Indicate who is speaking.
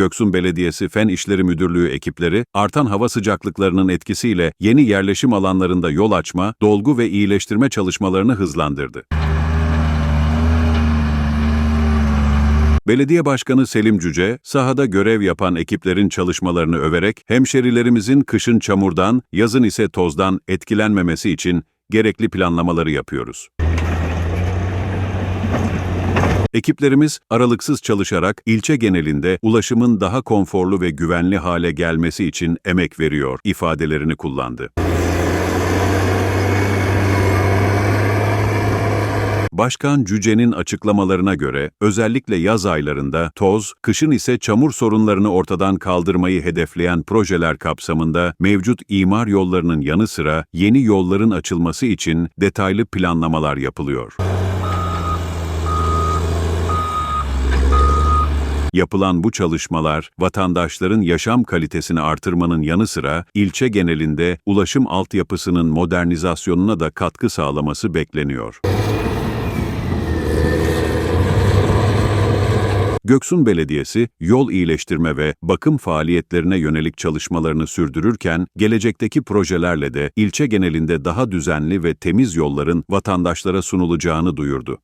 Speaker 1: Göksun Belediyesi Fen İşleri Müdürlüğü ekipleri, artan hava sıcaklıklarının etkisiyle yeni yerleşim alanlarında yol açma, dolgu ve iyileştirme çalışmalarını hızlandırdı. Belediye Başkanı Selim Cüce, sahada görev yapan ekiplerin çalışmalarını överek, hemşerilerimizin kışın çamurdan, yazın ise tozdan etkilenmemesi için gerekli planlamaları yapıyoruz. Ekiplerimiz aralıksız çalışarak ilçe genelinde ulaşımın daha konforlu ve güvenli hale gelmesi için emek veriyor ifadelerini kullandı. Başkan Cüce'nin açıklamalarına göre özellikle yaz aylarında toz, kışın ise çamur sorunlarını ortadan kaldırmayı hedefleyen projeler kapsamında mevcut imar yollarının yanı sıra yeni yolların açılması için detaylı planlamalar yapılıyor. Yapılan bu çalışmalar, vatandaşların yaşam kalitesini artırmanın yanı sıra ilçe genelinde ulaşım altyapısının modernizasyonuna da katkı sağlaması bekleniyor. Göksun Belediyesi, yol iyileştirme ve bakım faaliyetlerine yönelik çalışmalarını sürdürürken, gelecekteki projelerle de ilçe genelinde daha düzenli ve temiz yolların vatandaşlara sunulacağını duyurdu.